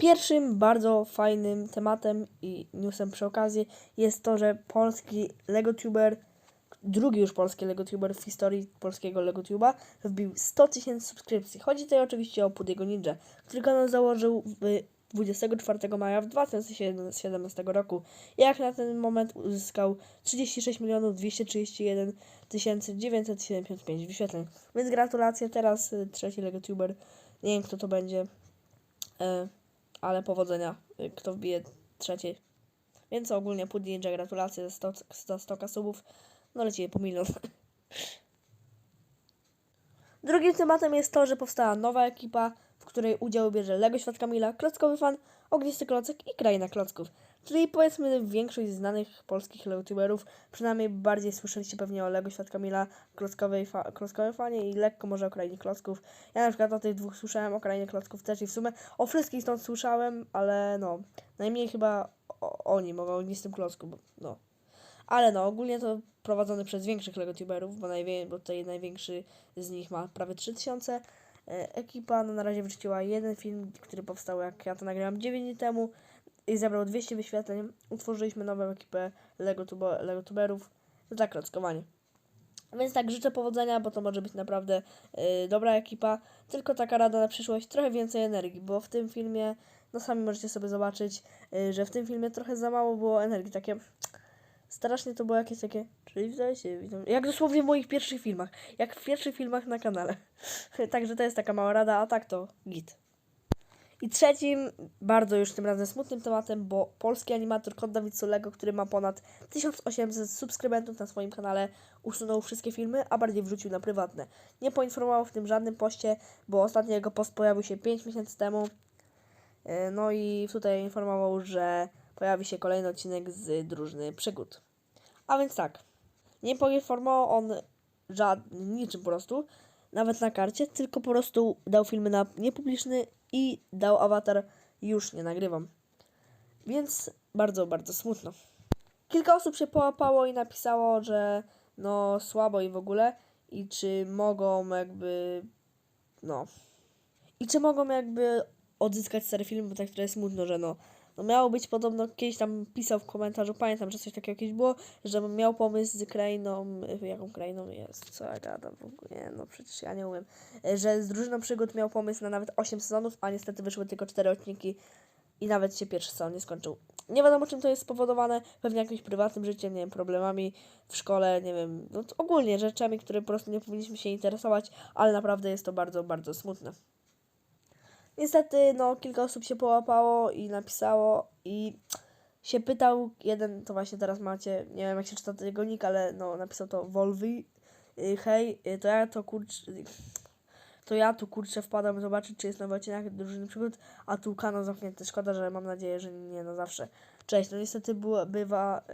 Pierwszym bardzo fajnym tematem i newsem przy okazji jest to, że polski LegoTuber, drugi już polski LegoTuber w historii polskiego LegoTuba, wbił 100 tysięcy subskrypcji. Chodzi tutaj oczywiście o Pudiego Ninja, który kanał założył w 24 maja w 2017 roku. Jak na ten moment uzyskał 36 milionów 231 975 wyświetleń. Więc gratulacje, teraz trzeci LegoTuber. Nie wiem kto to będzie, y, ale powodzenia, y, kto wbije trzeci. Więc ogólnie Pudi Ninja gratulacje za 100, za 100 subów. No lecimy po milion. Drugim tematem jest to, że powstała nowa ekipa, w której udział bierze Lego Świat Kamila, Klockowy Fan, Ognisty Klocek i Kraina Klocków. Czyli powiedzmy większość znanych polskich youtuberów, przynajmniej bardziej słyszeliście pewnie o Lego Świat Kamila, Klockowej fa- Klockowej Fanie i lekko może o Krainie Klocków. Ja na przykład o tych dwóch słyszałem, o Krainie Klocków też i w sumie o wszystkich stąd słyszałem, ale no, najmniej chyba o, o nim, o Ognistym Klocku, bo no. Ale no, ogólnie to prowadzony przez większych LegoTuberów, bo, bo tutaj największy z nich ma prawie 3000. E, Ekipa no, na razie wrzuciła jeden film, który powstał jak ja to nagrałem 9 dni temu i zebrał 200 wyświetleń. Utworzyliśmy nową ekipę LegoTubo- LegoTuberów za klockowanie. Więc tak, życzę powodzenia, bo to może być naprawdę y, dobra ekipa. Tylko taka rada na przyszłość, trochę więcej energii, bo w tym filmie, no sami możecie sobie zobaczyć, y, że w tym filmie trochę za mało było energii. Takie strasznie to było jakieś takie. Czyli witajcie, witam. Jak dosłownie w moich pierwszych filmach. Jak w pierwszych filmach na kanale. Także to jest taka mała rada, a tak to git. I trzecim, bardzo już tym razem smutnym tematem, bo polski animator Kod Dawid który ma ponad 1800 subskrybentów na swoim kanale, usunął wszystkie filmy, a bardziej wrzucił na prywatne. Nie poinformował w tym żadnym poście, bo ostatni jego post pojawił się 5 miesięcy temu. E, No i tutaj informował, że pojawi się kolejny odcinek z drużyny przygód. A więc tak, nie poinformował on żadnym, niczym po prostu, nawet na karcie, tylko po prostu dał filmy na niepubliczny i dał awatar już nie nagrywam. Więc bardzo, bardzo smutno. Kilka osób się połapało i napisało, że no słabo i w ogóle i czy mogą jakby no i czy mogą jakby odzyskać stary film, bo tak trochę smutno, że no, no miało być podobno, kiedyś tam pisał w komentarzu, pamiętam, że coś takiego kiedyś było, że miał pomysł z krainą, jaką krainą jest, co ja gadam w ogóle, no przecież ja nie umiem, że z drużyną przygód miał pomysł na nawet 8 sezonów, a niestety wyszły tylko 4 odcinki i nawet się pierwszy sezon nie skończył. Nie wiadomo czym to jest spowodowane, pewnie jakimś prywatnym życiem, nie wiem, problemami w szkole, nie wiem, no ogólnie rzeczami, które po prostu nie powinniśmy się interesować, ale naprawdę jest to bardzo, bardzo smutne. Niestety, no, kilka osób się połapało i napisało i się pytał, jeden, to właśnie teraz macie, nie wiem jak się czyta tego nick, ale no, napisał to Volvi, y, hej, y, to ja to kurczę, to ja tu kurczę wpadam zobaczyć, czy jest nowy odcinek drużyny przygód, a tu kanał zamknięty, szkoda, że mam nadzieję, że nie na zawsze. Cześć, no niestety było, bywa,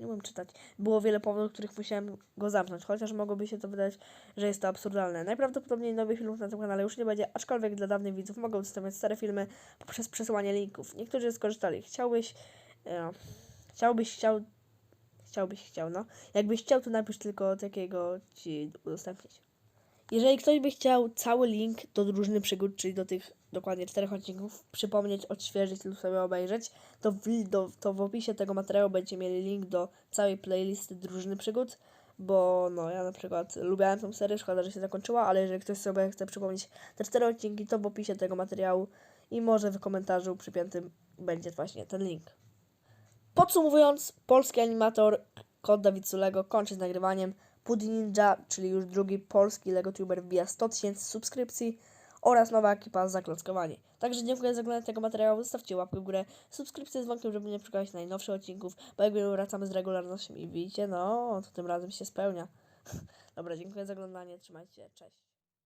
nie umiem czytać, było wiele powodów, których musiałem go zamknąć, chociaż mogłoby się to wydać, że jest to absurdalne. Najprawdopodobniej nowych filmów na tym kanale już nie będzie, aczkolwiek dla dawnych widzów mogą udostępniać stare filmy poprzez przesyłanie linków. Niektórzy skorzystali. Chciałbyś, e, chciałbyś, chciał, chciałbyś, chciał, no. Jakbyś chciał, to napisz tylko takiego ci udostępnić. Jeżeli ktoś by chciał cały link do drużyny przygód, czyli do tych dokładnie czterech odcinków, przypomnieć, odświeżyć lub sobie obejrzeć, to w, do, to w opisie tego materiału będziecie mieli link do całej playlisty drużyny przygód, bo no ja na przykład lubiałem tą serię, szkoda, że się zakończyła, ale jeżeli ktoś sobie chce przypomnieć te cztery odcinki, to w opisie tego materiału i może w komentarzu przypiętym będzie właśnie ten link. Podsumowując, polski animator Kod Dawid Sulego kończy z nagrywaniem. Pudi Ninja, czyli już drugi polski LegoTuber wbija 100 tysięcy subskrypcji oraz nowa ekipa za klockowanie. Także dziękuję za oglądanie tego materiału, zostawcie łapkę w górę, subskrypcję z dzwonkiem, żeby nie przegapać najnowszych odcinków, bo jakby wracamy z regularnością i widzicie, no, to tym razem się spełnia. Dobra, dziękuję za oglądanie, trzymajcie się, cześć.